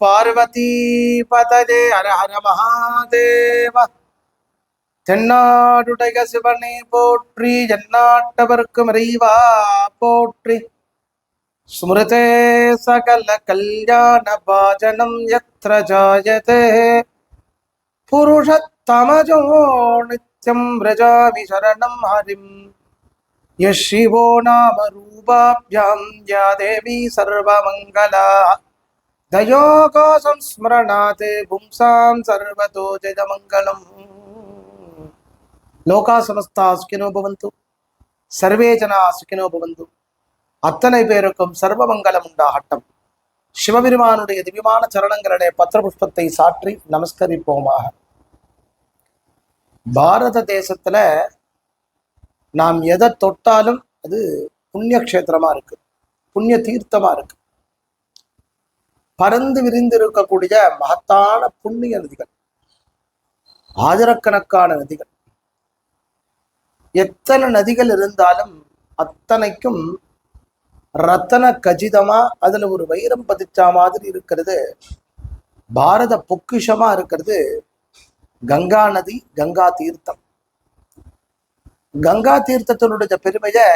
பார்வதி பதஜே ஹர ஹர மகாதேவ தென்னாடுடைய சிவனே போற்றி எந்நாட்டவர்க்கும் இறைவா போற்றி ஸ்மிருதே சகல கல்யாண பாஜனம் யத்ர ஜாயதே புருஷத்தமஜோ நித்யம் व्रजामि शरणं हरिम् यः शिवो नाम रूपाभ्यां या देवी सर्वमङ्गला தயோகாசம் ஸ்மரணாத் பும்சாம் சர்வதோ ஜெயமங்கலம் லோகா சமஸ்தா சுகினோ பவந்து சர்வே ஜனா சுகினோ பவந்து அத்தனை பேருக்கும் சர்வமங்கலம் உண்டாகட்டம். சிவபெருமானுடைய திவ்யமான சரணங்களிலே பத்திரபுஷ்பத்தை சாற்றி நமஸ்கரிப்போமாக. பாரத தேசத்துல நாம் எதை தொட்டாலும் அது புண்ணிய கஷேத்திரமா இருக்கு. புண்ணிய தீர்த்தமா இருக்கு. பறந்து விரிந்து இருக்கக்கூடிய மகத்தான புண்ணிய நதிகள். ஆயிரக்கணக்கான நதிகள். எத்தனை நதிகள் இருந்தாலும் அத்தனைக்கும் ரத்தன கஜிதமா அதுல ஒரு வைரம் பதிச்சா மாதிரி இருக்கிறது. பாரத பொக்கிஷமா இருக்கிறது கங்கா நதி கங்கா தீர்த்தம். கங்கா தீர்த்தத்தினுடைய பெருமையை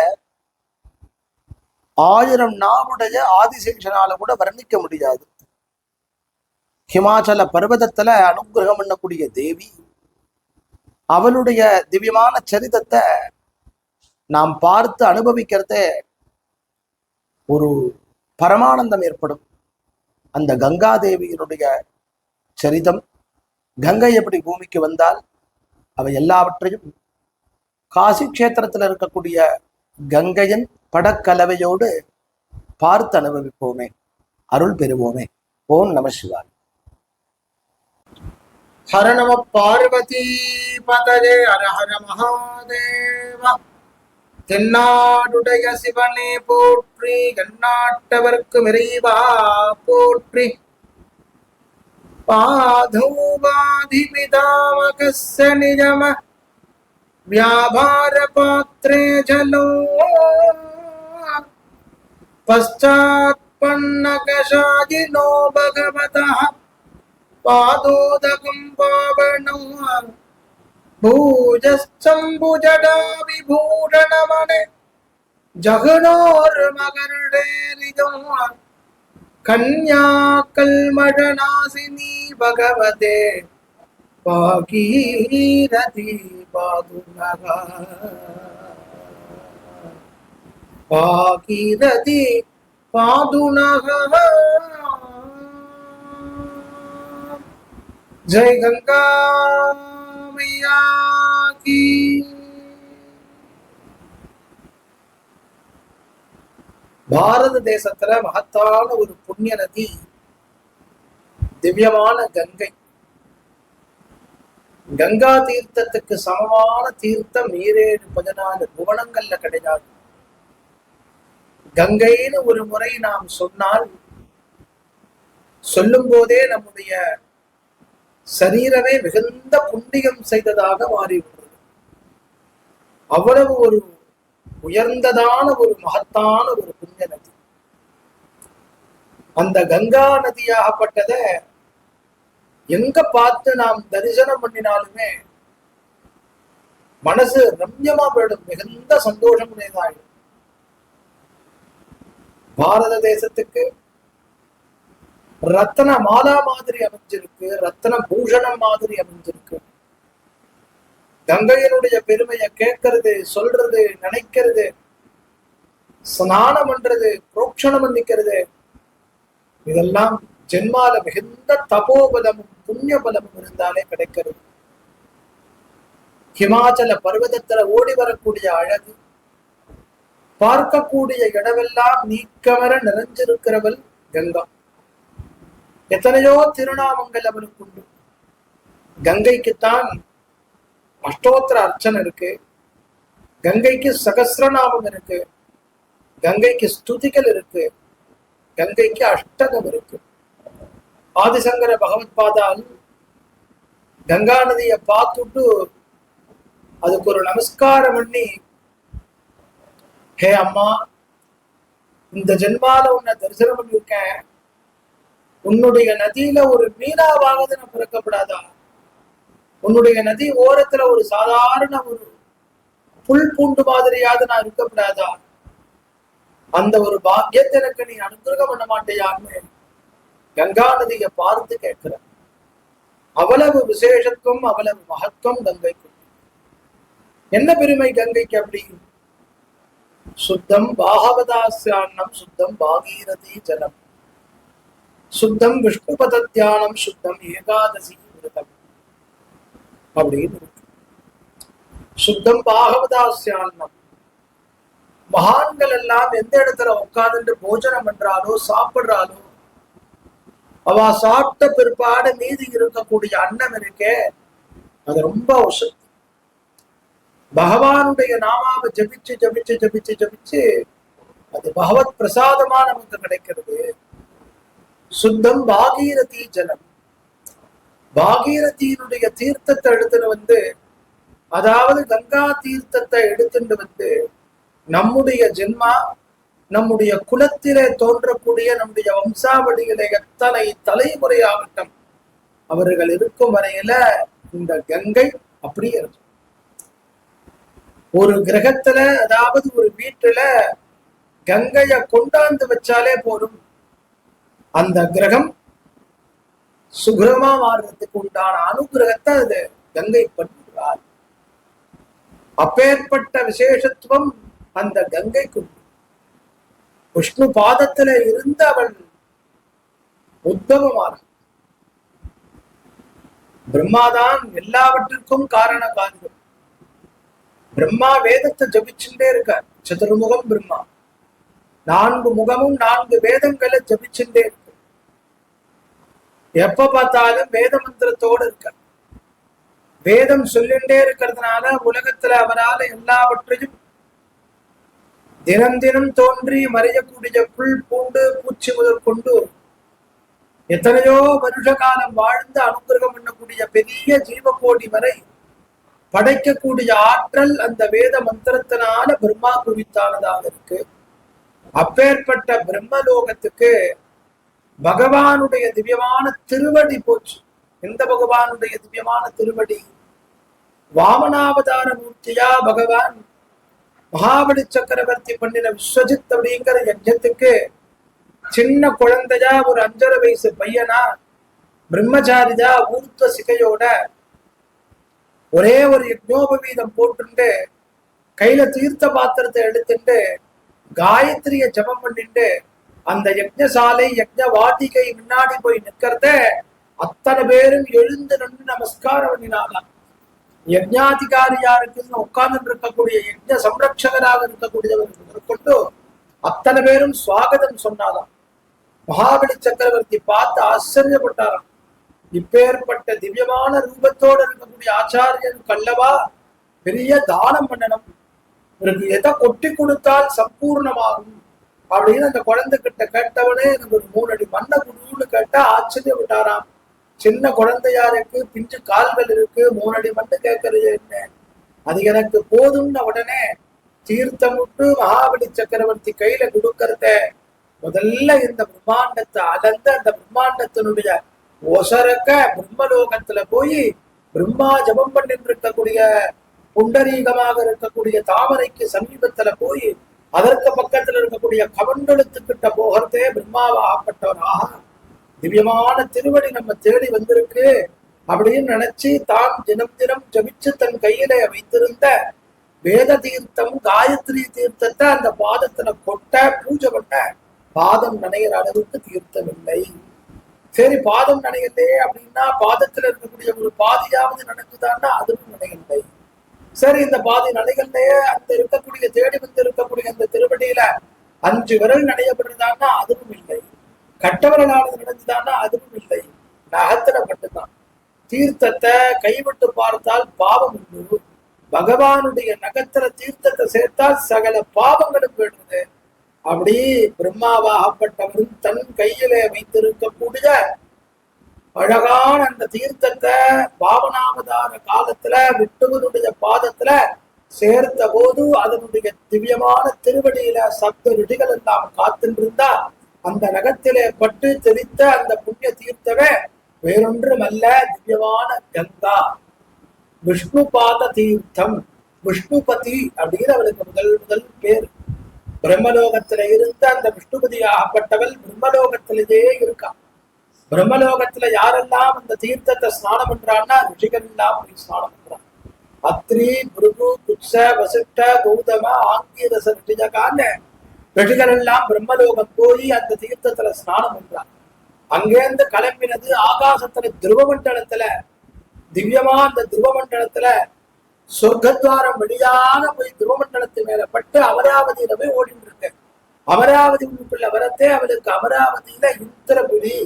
ஆயிரம் நாவுடைய ஆதிசேஷனால கூட வர்ணிக்க முடியாது. ஹிமாச்சல பர்வதத்துல அனுகிரகம் பண்ணக்கூடிய தேவி அவளுடைய திவ்யமான சரிதத்தை நாம் பார்த்து அனுபவிக்கிறதே ஒரு பரமானந்தம் ஏற்படும். அந்த கங்கா தேவியினுடைய சரிதம் கங்கை எப்படி பூமிக்கு வந்தால் அவை எல்லாவற்றையும் காசி கஷேத்திரத்தில் இருக்கக்கூடிய கங்கையின் படக்கலவையோடு பார்த்து அனுபவிப்போமே அருள் பெறுவோமே ஓம் நம சிவாய். ஹர நம பார்வதி பதரே ஹர ஹர மகாதேவ. தென்னாடுடைய சிவனே போற்றி கண்ணாட்டவர்க்கு இறைவா போற்றி. பாதோபாதிபிதாமகச நிஜம व्याभारपात्रे जलो पश्चात्पन्नकशायिनो भगवतः पादोदकं पावनो भूजश्चम्बुजडा विभूषणमणे जघनोर्मकर्णेरिजो कन्याकल्मषनासिनी भगवते பாகீரதி பாதுலக பாகீரதி பாதுலக ஜெய் கங்கா மையா கீ. பாரத தேசத்துல மகத்தான ஒரு புண்ணிய நதி திவ்யமான கங்கை. கங்கா தீர்த்தத்துக்கு சமமான தீர்த்தம் ஈரேழு பதினாலு புவனங்கள்ல கிடையாது. கங்கைன்னு ஒரு முறை நாம் சொன்னால் சொல்லும் போதே நம்முடைய சரீரமே மிகுந்த புண்ணியம் செய்ததாக மாறிவிடுறது அவ்வளவு ஒரு உயர்ந்ததான ஒரு மகத்தான ஒரு புண்ணிய நதி. அந்த கங்கா நதியாகப்பட்டதை எங்க பார்த்து நாம் தரிசனம் பண்ணினாலுமே மனசு ரம்யமா போயிடும். மிகுந்த சந்தோஷம் உடையதாயிடும். பாரத தேசத்துக்கு ரத்தன மாலா மாதிரி அமைஞ்சிருக்கு. ரத்தன பூஷணம் மாதிரி அமைஞ்சிருக்கு. கங்கையினுடைய பெருமையை கேட்கறது சொல்றது நினைக்கிறது ஸ்நானம் பண்றது புரோக்ஷணம் பண்ணிக்கிறது இதெல்லாம் ஜென்மால மிகுந்த தபோபலமும் புண்ணிய பலமும் இருந்தாலே கிடைக்கிறது. ஹிமாச்சல பர்வதத்துல ஓடி வரக்கூடிய அழகு பார்க்கக்கூடிய இடமெல்லாம் நீக்கமர நிறைஞ்சிருக்கிறவள் கங்கா. எத்தனையோ திருநாமங்கள் அவனுக்கு உண்டு. கங்கைக்குத்தான் அஷ்டோத்திர அர்ச்சனை இருக்கு. கங்கைக்கு சகசிரநாமம் இருக்கு. கங்கைக்கு ஸ்துதிகள் இருக்கு. கங்கைக்கு அஷ்டகம் இருக்கு. ஆதிசங்கர பகவத் பாதால் கங்கா நதியை பார்த்துட்டு அதுக்கு ஒரு நமஸ்காரம் பண்ணி ஹே அம்மா இந்த ஜென்மால உன்னை தரிசனம் பண்ணியிருக்கேன். உன்னுடைய நதியில ஒரு மீனாவாவது நான் பிறக்கப்படாதா? உன்னுடைய நதி ஓரத்துல ஒரு சாதாரண ஒரு புல் பூண்டு மாதிரியாவது நான் இருக்கப்படாதா? அந்த ஒரு பாக்கியத்தை எனக்கு நீ அனுகிரகம் பண்ண மாட்டேயான்னு கங்கா நதியை பார்த்து கேட்கிறார். அவ்வளவு விசேஷத்துவம் அவ்வளவு மகத்துவம் கங்கைக்கு என்ன பெருமை கங்கைக்கு அப்படி? சுத்தம் பாகவதாசியான்னம் சுத்தம் பாகீரதி ஜலம். சுத்தம் விஷ்ணுபத தியானம் சுத்தம் ஏகாதசி விரதம். அப்படின்னு சுத்தம் பாகவதாசியான்னம் மகான்கள் எல்லாம் எந்த இடத்துல உட்கார்ந்து போஜனம் பண்றாலோ சாப்பிடுறாலோ அவ சாப்பிட்ட பிற்பாடு மீதி இருக்கக்கூடிய அன்னம் இருக்கே. அது ரொம்ப உசத்தி பகவானுடைய நாமாவை ஜபிச்சு ஜபிச்சு ஜபிச்சு ஜபிச்சு அது பகவத் பிரசாதமா நமக்கு கிடைக்கிறது. சுத்தம் பாகீரதி ஜலம். பாகீரதியினுடைய தீர்த்தத்தை எடுத்துட்டு வந்து அதாவது கங்கா தீர்த்தத்தை எடுத்துட்டு வந்து நம்முடைய ஜென்மா நம்முடைய குலத்திலே தோன்றக்கூடிய நம்முடைய வம்சாவளியிலே எத்தனை தலைமுறையாகட்டும் அவர்கள் இருக்கும் வரையில இந்த கங்கை அப்படியே இருக்கும். ஒரு கிரகத்துல அதாவது ஒரு வீட்டுல கங்கைய கொண்டாந்து வச்சாலே போதும். அந்த கிரகம் சுகிரமா மாறுறதுக்கு உண்டான அனுகிரகத்தை அது கங்கை பண்ணுகிறார். அப்பேற்பட்ட விசேஷத்துவம் அந்த கங்கைக்கு உண்டு. விஷ்ணு பாதத்துல இருந்து அவள் உத்தமமான. பிரம்மாதான் எல்லாவற்றிற்கும் காரண காரியம் பிரம்மா வேதத்தை ஜபிச்சுட்டே இருக்கார். சதுர்முகம் பிரம்மா. நான்கு முகமும் நான்கு வேதங்களை ஜபிச்சுட்டே இருக்கு. எப்ப பார்த்தாலும் வேத மந்திரத்தோடு இருக்க வேதம் சொல்லிண்டே இருக்கிறதுனால உலகத்துல அவரால் எல்லாவற்றையும் தினம் தினம் தோன்றி மறையக்கூடிய புல் பூண்டு பூச்சி முதல் கொண்டு எத்தனையோ வருஷ காலம் வாழ்ந்து அனுகிரகம் பண்ணக்கூடிய பெரிய ஜீவகோடி வரை படைக்கக்கூடிய ஆற்றல் அந்த வேத மந்திரத்தினால பிரம்மா குறித்தானதாக இருக்கு. அப்பேற்பட்ட பிரம்மலோகத்துக்கு பகவானுடைய திவ்யமான திருவடி போச்சு. எந்த பகவானுடைய திவ்யமான திருவடி? வாமனாவதார மூர்த்தியா பகவான் மகாபலி சக்கரவர்த்தி பண்ணின விஸ்வஜித் அப்படிங்கிற யஜ்யத்துக்கு சின்ன குழந்தையா ஒரு அஞ்சரை வயசு பையனா பிரம்மச்சாரிதா ஊர்த்த சிகையோட ஒரே ஒரு யஜ்னோபவீதம் போட்டுண்டு கையில தீர்த்த பாத்திரத்தை எடுத்துட்டு காயத்ரிய ஜபம் பண்ணிட்டு அந்த யஜ்னசாலை யஜ்ன வாட்டிகை முன்னாடி போய் நிக்கிறத அத்தனை பேரும் எழுந்து நின்று நமஸ்காரம் பண்ணினாலாம் யஜ்ஞாதிகாரியா இருக்குன்னு உட்கார்ந்து இருக்கக்கூடிய யஜ்ஞ சம்ரட்சகராக இருக்கக்கூடியவர் முதற்கொண்டு அத்தனை பேரும் சுவாகதம் சொன்னாலாம் மகாபலி சக்கரவர்த்தி பார்த்து ஆச்சரியப்பட்டாராம். இப்பேற்பட்ட திவ்யமான ரூபத்தோடு இருக்கக்கூடிய ஆச்சாரியனுக்கு அல்லவா பெரிய தானம் பண்ணணும். இவருக்கு எதை கொட்டி கொடுத்தால் சம்பூர்ணமாகும் அப்படின்னு அந்த குழந்தை கிட்ட கேட்டவனே எனக்கு ஒரு மூணு அடி மண்ணை குடுன்னு கேட்டா ஆச்சரியப்பட்டாராம். சின்ன குழந்தையா இருக்கு பிஞ்சு கால்கள் இருக்கு மூணடி மட்டும் கேட்கறது என்ன? அது எனக்கு போதும்னு உடனே தீர்த்தமுட்டு மகாபலி சக்கரவர்த்தி கையில கொடுக்கறத முதல்ல இந்த பிரம்மாண்டத்தை அலந்த அந்த பிரம்மாண்டத்தினுடைய ஒசரக்க பிரம்மலோகத்துல போய் பிரம்மா ஜபம் பண்ணிட்டு இருக்கக்கூடிய புண்டரீகமாக இருக்கக்கூடிய தாமரைக்கு சமீபத்துல போய் அதற்கு பக்கத்துல இருக்கக்கூடிய கமண்டலத்துக்கிட்ட போகிறதே பிரம்மாவா ஆப்பட்டவராக திவ்யமான திருவடி நம்ம தேடி வந்திருக்கு. அப்படின்னு நினைச்சு தான் தினம் தினம் ஜபிச்சு தன் கையில வைத்திருந்த வேத தீர்த்தம் காயத்ரி தீர்த்தத்தை அந்த பாதத்துல கொட்ட பூஜை பண்ண பாதம் நனைகிற அளவுக்கு தீர்த்தம் இல்லை சரி பாதம் நனையலே அப்படின்னா பாதத்துல இருக்கக்கூடிய ஒரு பாதியாவது நடக்குதான்னா அதுவும் நனையில்லை சரி இந்த பாதி நனைகள்லயே அந்த இருக்கக்கூடிய தேடி வந்து இருக்கக்கூடிய அந்த திருவடியில அஞ்சு விரல் நனையப்படுறதான்னா அதுவும் இல்லை. கட்டவர்களால் நடந்துதானா அதுவும் இல்லை. நகத்துல மட்டும்தான். தீர்த்தத்தை கைவிட்டு பார்த்தால் பாவம் உண்டு. பகவானுடைய நகத்துல தீர்த்தத்தை சேர்த்தால் சகல பாவங்களும் வேண்டுது அப்படி பிரம்மாவாகப்பட்டவரும் தன் கையிலே வைத்திருக்கக்கூடிய அழகான அந்த தீர்த்தத்தை பாவனாவதார காலத்துல விட்டுவனுடைய பாதத்துல சேர்த்த போது அதனுடைய திவ்யமான திருவடியில சப்த ருடிகள் எல்லாம் காத்துருந்தா அந்த நகத்திலே பட்டு தெளித்த அந்த புண்ணிய தீர்த்தவே வேறொன்றும் அல்ல திவ்யமான கங்கா. விஷ்ணுபாத தீர்த்தம். விஷ்ணுபதி அப்படின்னு அவளுக்கு முதல் முதல் பேர். பிரம்மலோகத்துல இருந்த அந்த விஷ்ணுபதி ஆகப்பட்டவள் பிரம்மலோகத்திலேயே இருக்கான் பிரம்மலோகத்துல யாரெல்லாம் அந்த தீர்த்தத்தை ஸ்நானம் பண்றான்னா ரிஷிகள் எல்லாம் போய் ஸ்நானம் பண்றான் அத்ரி புருகு குட்ச வசிஷ்ட கௌதம ஆங்கிரச ரிஷிஜகான்னு ரிஷிகள் எல்லாம் பிரம்மலோகம் போய் அந்த தீர்த்தத்துல ஸ்நானம் பண்றாங்க அங்கேருந்து கிளம்பினது ஆகாசத்துல துருவ மண்டலத்துல திவ்யமா அந்த துருவ மண்டலத்துல சொர்க்கத்வாரம் வழியாக போய் துருவ மண்டலத்து மேல பட்டு அமராவதியில போய் ஓடிட்டு இருக்க அமராவதி உள்ளுக்குள்ள வரத்தே அவளுக்கு அமராவதியில இந்திரபுலி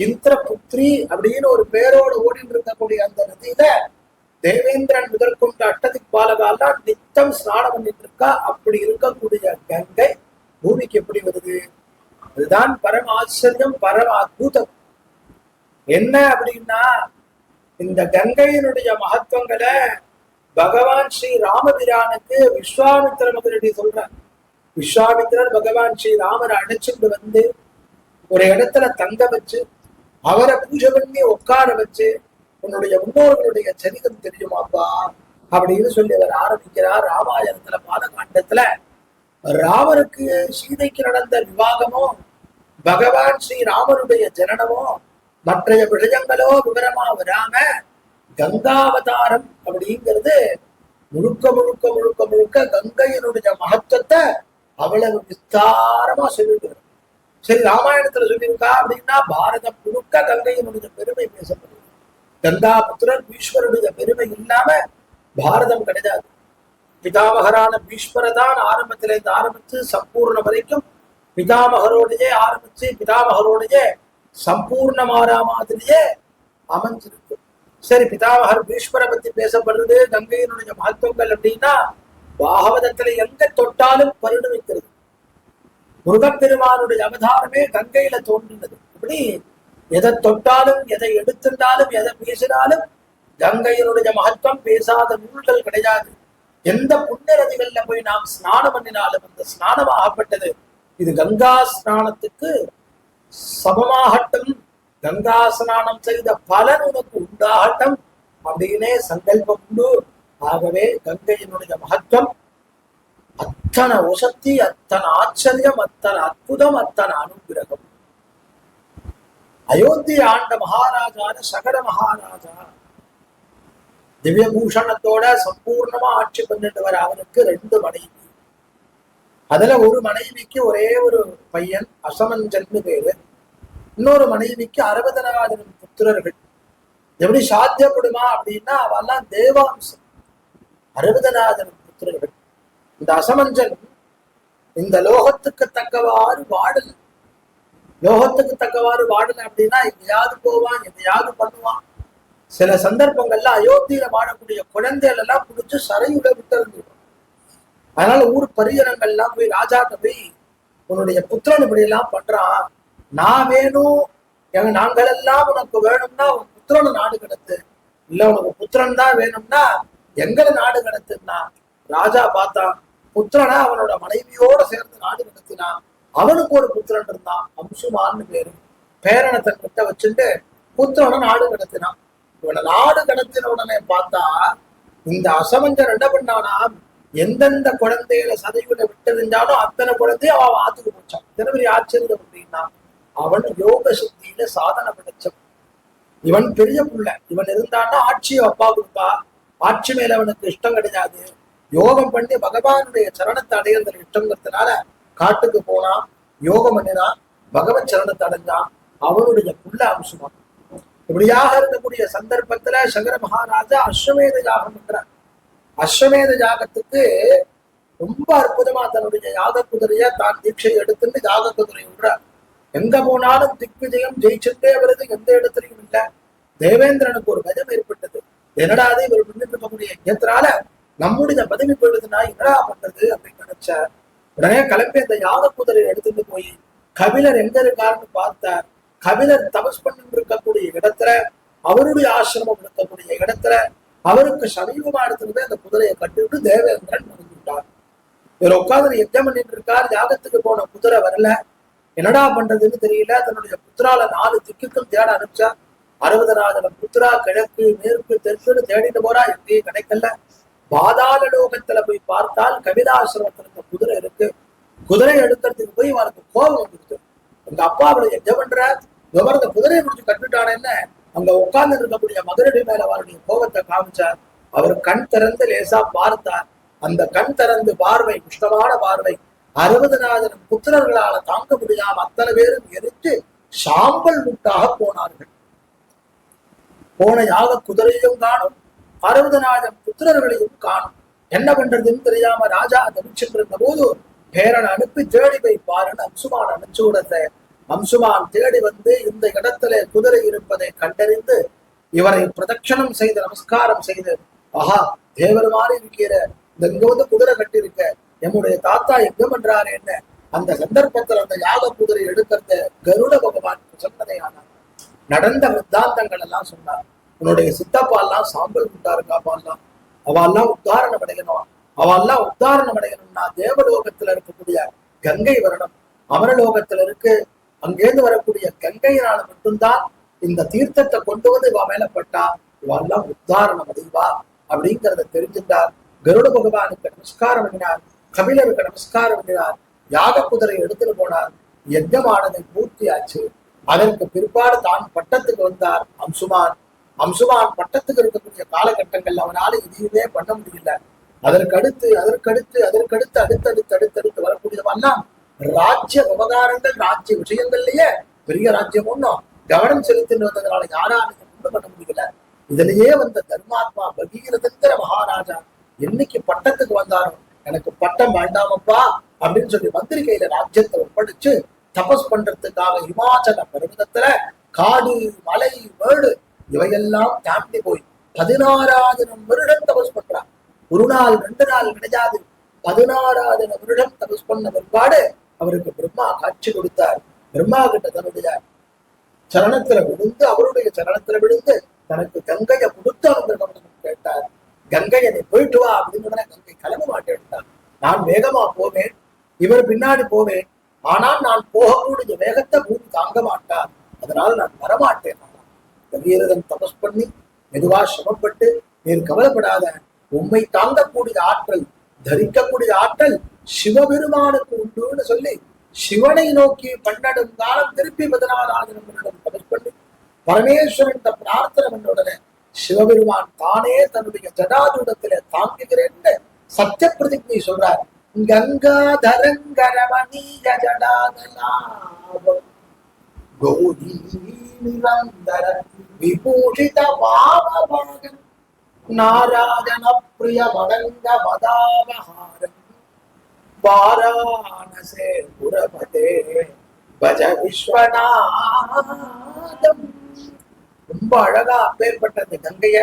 இந்திரபுத்ரி அப்படின்னு ஒரு பேரோடு ஓடிட்டு இருக்கக்கூடிய அந்த நதியில தேவேந்திரன் முதற்கொண்ட அட்டதிக் பாலகாலாம் நித்தம் ஸ்நானம் பண்ணிட்டு இருக்கா அப்படி இருக்கக்கூடிய கங்கை பூமிக்கு எப்படி வருது? அதுதான் பரம ஆச்சரியம் பரம அற்புதம். என்ன அப்படின்னா இந்த கங்கையினுடைய மகத்துவங்களை பகவான் ஸ்ரீ ராமபிரானுக்கு விஸ்வாமித்திர முதலடி சொல்றார். விஸ்வாமித்திரர் பகவான் ஸ்ரீ ராமரை அடைச்சிட்டு வந்து ஒரு இடத்துல தங்க வச்சு அவரை பூஜை பண்ணி உட்கார வச்சு உன்னுடைய முன்னோர்களுடைய சரிதம் தெரியுமாப்பா? அப்படின்னு சொல்லி அவர் ஆரம்பிக்கிறார் ராமாயணத்துல பாலகாண்டத்துல ராமருக்கு சீதைக்கு நடந்த விவாகமோ பகவான் ஸ்ரீ ராமருடைய ஜனனமோ மற்றைய விஷயங்களோ விவரமா வராம கங்காவதாரம் அப்படிங்கிறது முழுக்க முழுக்க முழுக்க முழுக்க கங்கையினுடைய மகத்துவத்தை அவ்வளவு விஸ்தாரமா சொல்லிட்டு சரி ராமாயணத்துல சொல்லியிருக்கா அப்படின்னா பாரதம் முழுக்க கங்கையினுடைய பெருமை பேசப்படுது. கங்காபுத்திரர் ஈஸ்வரனுடைய பெருமை இல்லாம பாரதம் கிடையாது. பிதாமகரான பீஷ்மரை தான் ஆரம்பத்திலிருந்து ஆரம்பிச்சு சம்பூர்ண வரைக்கும் பிதாமகரோடையே ஆரம்பிச்சு பிதாமகரோடையே சம்பூர்ணமாரா மாதிரியே அமைஞ்சிருக்கு. சரி பிதாமகர் பீஷ்மரை பத்தி பேசப்படுறது கங்கையினுடைய மகத்துவங்கள் அப்படின்னா பாகவதத்துல எங்க தொட்டாலும் பரிணமிக்கிறது முருகப்பெருமானுடைய அவதாரமே கங்கையில தோன்றினது. இப்படி எதை தொட்டாலும் எதை எடுத்திருந்தாலும் எதை பேசினாலும் கங்கையினுடைய மகத்துவம் பேசாத நூல்கள் கிடையாது. எந்த புண்ணிய நதிகள்ல போய் நாம் ஸ்நானம் பண்ணினாலும் அந்த ஸ்நானம் ஆகப்பட்டது. இது கங்கா ஸ்நானத்துக்கு சமமாகட்டும். கங்கா ஸ்நானம் செய்த பலன் உனக்கு உண்டாகட்டும். அப்படின்னே சங்கல்பம் உண்டு. ஆகவே கங்கையினுடைய மகத்துவம் அத்தனை உசத்தி அத்தனை ஆச்சரியம் அத்தனை அற்புதம் அத்தனை அனுகிரகம். அயோத்தி ஆண்ட மகாராஜான சகர மகாராஜா திவ்யபூஷணத்தோட சம்பூர்ணமா ஆட்சி பண்ணிட்டு வர அவனுக்கு ரெண்டு மனைவி. அதுல ஒரு மனைவிக்கு ஒரே ஒரு பையன் அசமஞ்சன்னு பேரு. இன்னொரு மனைவிக்கு அறுபதனாயிரம் புத்திரர்கள். எப்படி சாத்தியப்படுமா அப்படின்னா அவெல்லாம் தேவாம்சம். அறுபதனாயிரம் புத்திரர்கள். இந்த அசமஞ்சன் இந்த லோகத்துக்கு தக்கவாறு வாடல். லோகத்துக்கு தக்கவாறு வாடல அப்படின்னா எங்கேயாவது போவான் எதையாவது பண்ணுவான். சில சந்தர்ப்பங்கள்ல அயோத்தியில வாழக்கூடிய குழந்தைகள் எல்லாம் பிடிச்சு சரையுட விட்டு அதனால ஊர் பரிகரங்கள்லாம் போய் ராஜாட்ட போய் உன்னுடைய புத்திரன் இப்படி எல்லாம் பண்றான். நான் வேணும். எங்க நாங்கள் எல்லாம் உனக்கு வேணும்னா உன் புத்திரனு நாடு கிடத்து. இல்ல உனக்கு புத்திரன் தான் வேணும்னா எங்களை நாடு கிடத்துன்னா. ராஜா பார்த்தான் புத்திரனை அவனோட மனைவியோட சேர்ந்து நாடு கடத்தினான் அவனுக்கு ஒரு புத்திரன் இருந்தான். அம்சுமான்னு பேரு. பேரனை தன்கிட்ட வச்சுட்டு புத்திரனை நாடு கடத்தினான். இவனை நாடு கடத்தின உடனே பார்த்தா இந்த அசமஞ்சன் என்ன பண்ணானா எந்தெந்த குழந்தையில சதைவிட விட்டிருந்தாலும் அத்தனை குழந்தைய அவன் ஆத்துக்கு போச்சான். இத்தனை ஆச்சரியம் அப்படின்னா அவன் யோக சக்தியில சாதனை படைச்சவன். இவன் பெரிய புள்ள. இவன் இருந்தான்னா ஆட்சியை அப்பா கொடுப்பா. ஆட்சி மேல அவனுக்கு இஷ்டம் கிடையாது. யோகம் பண்ணி பகவானுடைய சரணத்தை அடையிறது இஷ்டங்கிறதுனால காட்டுக்கு போனான் யோகம் பண்ணினான் பகவத் சரணத்தை அடைஞ்சான் அவனுடைய புள்ள அம்சமா இப்படியாக இருக்கக்கூடிய சந்தர்ப்பத்துல சங்கர மகாராஜா அஸ்வமேத யாகம் பண்றார். அஸ்வமேத யாகத்துக்கு ரொம்ப அற்புதமா தன்னுடைய யாக குதிரைய தான் தீட்சையை எடுத்துன்னு யாக குதிரை விடுறார். எங்க போனாலும் திக்விஜயம் ஜெயிச்சுட்டே வருது எந்த இடத்துலையும் இல்ல. தேவேந்திரனுக்கு ஒரு பயம் ஏற்பட்டது. என்னடா அது இவர் முன்னிட்டு இருக்கக்கூடிய யஜ்ஞத்தினால நம்முடைய பதவி போயிடுதுன்னா என்னடா பண்றது அப்படின்னு நினைச்ச உடனே கிளம்பி அந்த யாக குதிரையை எடுத்துட்டு போய் கபிலர் எங்க இருக்காருன்னு பார்த்தார். கபிலர் தபஸ் பண்ணிட்டு இருக்கக்கூடிய இடத்துல அவருடைய ஆசிரமம் இருக்கக்கூடிய இடத்துல அவருக்கு சமீபமா இடத்துல அந்த குதிரையை கட்டிவிட்டு தேவேந்திரன் வந்துட்டார் இவர் உட்கார்ந்து யஜ்ஞம் பண்ணிட்டு இருக்கார் யாகத்துக்கு போன குதிரை வரல. என்னடா பண்றதுன்னு தெரியல. தன்னுடைய புத்திரால நாலு திக்குக்கும் தேட அனுப்பிச்சா அறுபதனாயிரம் புத்திரா கிழக்கு மேற்கு தெற்குன்னு தேடிட்டு போறா எங்கேயும் கிடைக்கல. பாதாள லோகத்துல போய் பார்த்தால் கவிதாசிரமத்துல இருந்த குதிரை இருக்கு. குதிரை எடுக்கிறதுக்கு போய் அவனுக்கு கோபம் வந்துருக்கு எங்க அப்பா அவளை என்ன பண்ற விவரம் இந்த குதிரையை பிடிச்சு கட்டுட்டானேன்னு அங்க உட்கார்ந்து இருக்கக்கூடிய மதுரடி மேல அவருடைய கோபத்தை காமிச்சார். அவர் கண் திறந்து லேசா பார்த்தார். அந்த கண் திறந்து பார்வை குஷ்டமான பார்வை அறுபதனாயிரம் புத்திரர்களால தாங்க முடியாம அத்தனை பேரும் எரித்து சாம்பல் முட்டாக போனார்கள். போன யாக குதிரையும் காணும் அறுபதனாயிரம் புத்திரர்களையும் காணும். என்ன பண்றதுன்னு தெரியாம ராஜா தவிச்சுட்டு இருந்த போது பேரன் அனுப்பி தேடி போய் பாருன்னு அம்சுமான் அனுப்பிச்சு விடத்தை அம்சுமான் தேடி வந்து இந்த இடத்துல குதிரை இருப்பதை கண்டறிந்து இவரை பிரதட்சணம் செய்து நமஸ்காரம் செய்து ஆஹா தேவர் மாறி இருக்கிற இந்த இங்க வந்து குதிரை கட்டியிருக்க எம்முடைய தாத்தா எங்க பண்றாரு என்ன? அந்த சந்தர்ப்பத்தில் அந்த யாக குதிரை எடுக்கிறத கருட பகவான் சொன்னதை நடந்த வித்தாந்தங்கள் எல்லாம் சொன்னார். உன்னுடைய சித்தப்பா எல்லாம் சாம்பல் உண்டாருக்காப்பாலாம் அவெல்லாம் உத்தாரணம் அடையணும். அவெல்லாம் உத்தாரணம் அடையணும்னா தேவலோகத்துல இருக்கக்கூடிய கங்கை வருடம் அமரலோகத்துல இருக்கு அங்கேருந்து வரக்கூடிய கங்கையினால மட்டும்தான் இந்த தீர்த்தத்தை கொண்டு வந்து இவா மேலப்பட்டா இவெல்லாம் உத்தாரணம் அடைவா அப்படிங்கிறத தெரிஞ்சிட்டார். கருட பகவானுக்கு நமஸ்காரம் பண்ணினார். கபிலருக்கு நமஸ்காரம் பண்ணினார். யாக குதிரை எடுத்துட்டு போனார். யஜ்ஞமானது பூர்த்தியாச்சு அதற்கு பிற்பாடு தான் பட்டத்துக்கு வந்தார் அம்சுமான். அம்சுமான் பட்டத்துக்கு இருக்கக்கூடிய காலகட்டங்கள்ல அவனால எதையுமே பண்ண முடியல. அதற்கு அடுத்து அதற்கடுத்து அதற்கடுத்து அடுத்தடுத்து அடுத்தடுத்து வரக்கூடியவெல்லாம் ராஜ்ய விவகாரங்கள் ராஜ்ய விஷயங்கள்லயே பெரிய ராஜ்யம் ஒண்ணும் கவனம் செலுத்தினதுனால வந்ததுனால யாராலும் ஒண்ணு பண்ண முடியல. இதுலயே வந்த தர்மாத்மா பகீரதங்கிற மகாராஜா என்னைக்கு பட்டத்துக்கு வந்தாரோ எனக்கு பட்டம் வேண்டாமப்பா அப்படின்னு சொல்லி மந்திரி கையில ராஜ்யத்தை ஒப்படைச்சு தபஸ் பண்றதுக்காக இமாச்சல பருவதத்துல காடு மலை மேடு இவையெல்லாம் தாண்டி போய் பதினாறாயிரம் வருடம் தபஸ் பண்றான் ஒரு நாள் ரெண்டு நாள் கிடையாது. பதினாறாயிரம் வருடம் தபஸ் பண்ண பிற்பாடு அவருக்கு பிரம்மா காட்சி கொடுத்தார். பிரம்மா கிட்ட தன்னுடைய சரணத்துல விழுந்து அவருடைய சரணத்துல விழுந்து தனக்கு கங்கையை கொடுத்து வந்திருக்கணும் கேட்டார். கங்கையை நீ போயிட்டு வா அப்படின்னு கங்கை கிளம்ப மாட்டேன்ட்டான் நான் வேகமா போவேன் இவர் பின்னாடி போவேன் ஆனால் நான் போகக்கூடிய வேகத்தை பூமி தாங்க மாட்டார். அதனால நான் வரமாட்டேன். கம்பீரதன் தபஸ் பண்ணி மெதுவா சிரமப்பட்டு நீர் கவலைப்படாத. உண்மை தாங்கக்கூடிய ஆற்றல் தரிக்கக்கூடிய ஆற்றல் சிவபெருமானுக்கு உண்டுன்னு சொல்லி சிவனை நோக்கி பன்னெடும் காலம் திருப்பி பதினாறாயிரம் வருடம் பண்ணி பரமேஸ்வரன் பிரார்த்தனை பண்ண உடனே சிவபெருமான் தானே தன்னுடைய ஜடாதூடத்திலே தாங்குகிறேன் சத்திய பிரதிஜை சொல்றார். கங்காதரங்கரமணீய ஜடாதலாபம் கௌரி நிரந்தர விபூஷித பாவபாகம் நாராயண பிரிய வணங்க மதாவஹாரம் வாராணசே புரபதே பஜ விஸ்வநாதம். ரொம்ப அழகா அப்பேற்பட்ட அந்த கங்கைய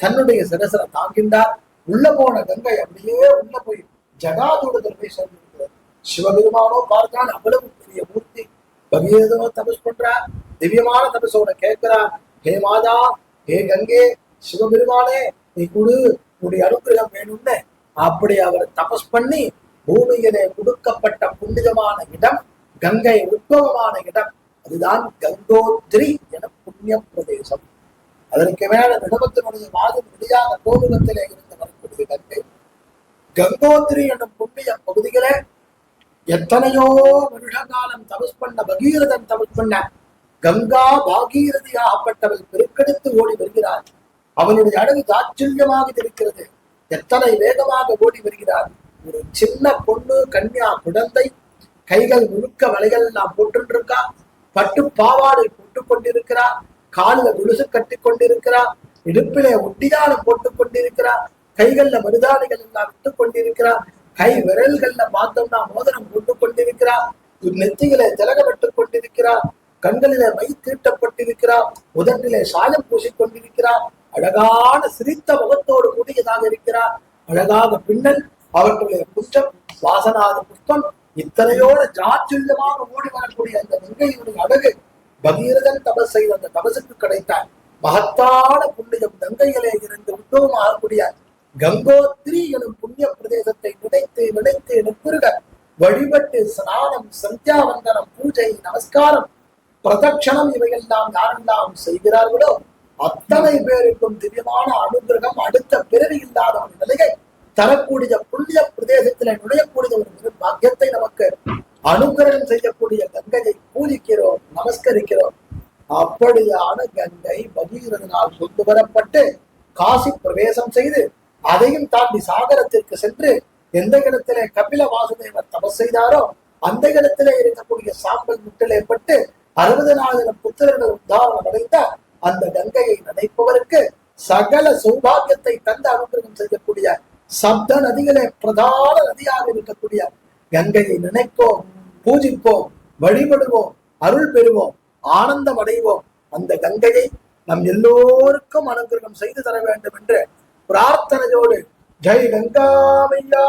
தன்னுடைய சிரசர தாங்கின்றார். உள்ள போன கங்கை அப்படியே உள்ள போய் ஜடாதூடத்தில் போய் சேர்ந்திருக்கிறது. சிவபெருமானோ பார்த்தான் அவ்வளவு பெரிய மூர்த்தி. பகீரதோ தபஸ் பண்றா திவ்யமான தபஸோட கேட்கிறா ஹே மாதா ஹே கங்கே சிவபெருமானே நீ குடு உடைய அனுகிரகம் வேணும்னு. அப்படி அவர் தபஸ் பண்ணி பூமியிலே கொடுக்கப்பட்ட புண்ணியமான இடம் கங்கை உட்பவமான இடம். அதுதான் கங்கோத்ரி என புண்ணிய பிரதேசம். அதற்கு மேல நிலவத்தினுடைய வாதம் முடியாத கோபுரத்திலே இருந்து வரக்கூடிய கங்கை. கங்கோத்ரி என்னும் புண்ணிய பகுதிகளே எத்தனையோ வருஷ காலம் தபஸ் பண்ண பகீரதன் தபஸ் பண்ண கங்கா பாகீரதியாகப்பட்டவள் பெருக்கெடுத்து ஓடி வருகிறார் அவனுடைய அழகு தாட்சல்யமாக இருக்கிறது. எத்தனை வேகமாக ஓடி வருகிறார் ஒரு சின்ன பொண்ணு கன்யா குழந்தை கைகள் முழுக்க வலைகள் எல்லாம் போட்டு இருக்கா பட்டு பாவாடை போட்டு கொண்டிருக்கிறா காலில் முழுசு கட்டி கொண்டிருக்கிறா இடுப்பிலே ஒட்டிதானம் போட்டு கொண்டிருக்கிறா கைகள்ல மருதாணிகள் எல்லாம் விட்டு கொண்டிருக்கிறா கை விரல்கள்ல பார்த்தோம்னா மோதிரம் போட்டு கொண்டிருக்கிறா நெத்தியிலே திலகமிட்டு கொண்டிருக்கிறா கண்களிலே மை தீட்டப்பட்டிருக்கிறா. உதட்டிலே சாயம் பூசிக்கொண்டிருக்கிறா. அழகான சிரித்த முகத்தோடு கூடியதாக இருக்கிறார் அழகாக பின்னல் அவர்களுடைய புஷ்டம் வாசனாத புஷ்பம் இத்தனையோடு ஜாச்சுல்யமாக ஓடி வரக்கூடிய அந்த கங்கையினுடைய அழகு பகீரதன் தபஸ் செய்த அந்த தபசுக்கு கிடைத்தார். மகத்தான புண்ணியம் கங்கையிலே இருந்து உத்தவமாகக்கூடிய கங்கோத்ரி எனும் புண்ணிய பிரதேசத்தை நினைத்து நினைத்து நிற்புருக. வழிபட்டு ஸ்நானம் சந்தியாவந்தனம் பூஜை நமஸ்காரம் பிரதட்சணம் இவையெல்லாம் யாரெல்லாம் செய்கிறார்களோ அத்தனை பேருக்கும் திவ்யமான அனுகிரகம் அடுத்த பிறவி இல்லாத ஒரு நிலையை தரக்கூடிய புண்ணிய பிரதேசத்திலே நுழையக்கூடிய ஒரு பெரும் பாக்கியத்தை நமக்கு அனுகிரகம் செய்யக்கூடிய கங்கையை பூஜிக்கிறோம் நமஸ்கரிக்கிறோம். அப்படியான கங்கை பகீரதனால் கொண்டு வரப்பட்டு காசி பிரவேசம் செய்து அதையும் தாண்டி சாகரத்திற்கு சென்று எந்த இடத்திலே கபில வாசுதேவர் தபஸ் செய்தாரோ அந்த இடத்திலே இருக்கக்கூடிய சாம்பல் முட்டிலே பட்டு அறுபதனாயிரம் புத்திரர்கள் உத்தாரணம் அடைந்த அந்த கங்கையை நினைப்பவருக்கு சகல சௌபாகியத்தை தந்து அனுகிரகம் செய்யக்கூடிய சப்த நதிகளே பிரதான நதியாக இருக்கக்கூடிய கங்கையை நினைப்போம் பூஜிப்போம் வழிபடுவோம் அருள் பெறுவோம் ஆனந்தம் அடைவோம். அந்த கங்கையை நம் எல்லோருக்கும் அனுகிரகம் செய்து தர வேண்டும் என்று பிரார்த்தனையோடு ஜெய் கங்கா மையா